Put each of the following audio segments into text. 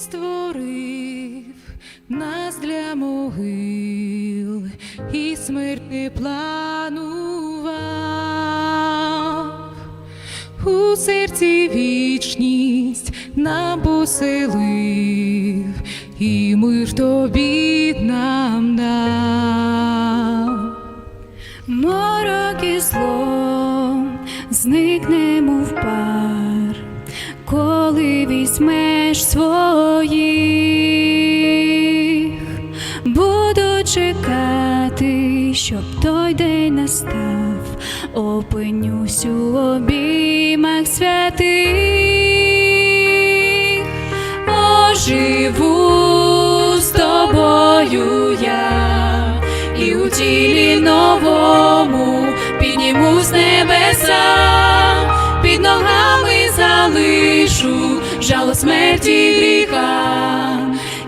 створив нас для могил і смерть не планував. У серці вічність нам поселив, і мир тобі нам дав. Морок і зло зникнемо щоб той день настав, опинюсь у обіймах святих, оживу з тобою я і у тілі новому підніму з небеса, під ногами залишу жало смерті гріха,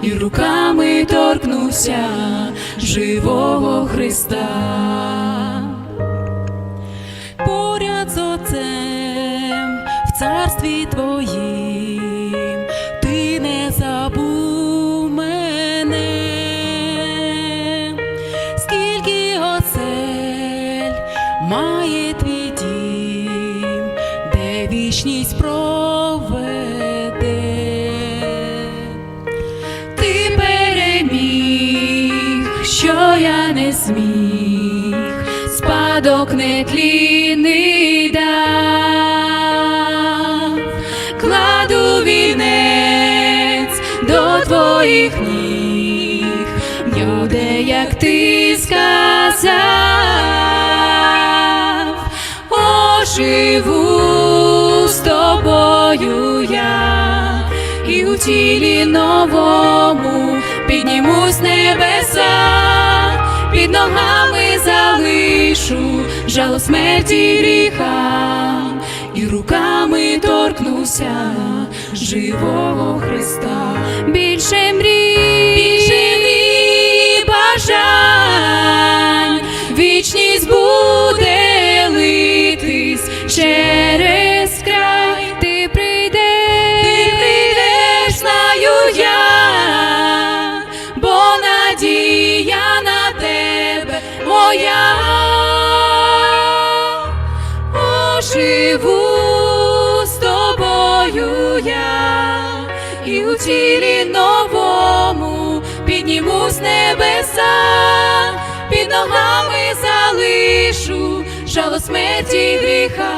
і руками торкнуся живого Христа. Поряд з Отцем в царстві твоїм ти не забув мене, скільки осель має твій дім, де вічність проведе. Не зміг, спадок нетлінний дав, кладу вінець до твоїх ніг, буде, як ти сказав, оживу з тобою я і у тілі новому під ногами залишу жало смерті гріха, і руками торкнуся живого Христа. Більше мрій, більше мрій бажань, вічність буде литись через Оживу з тобою я, і у тілі новому підніму з небеса, під ногами залишу жало смерті гріха,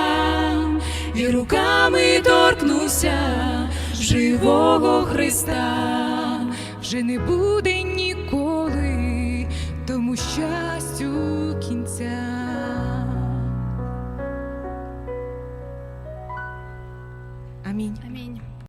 і руками торкнуся живого Христа. вже не буде ніколи тому щастю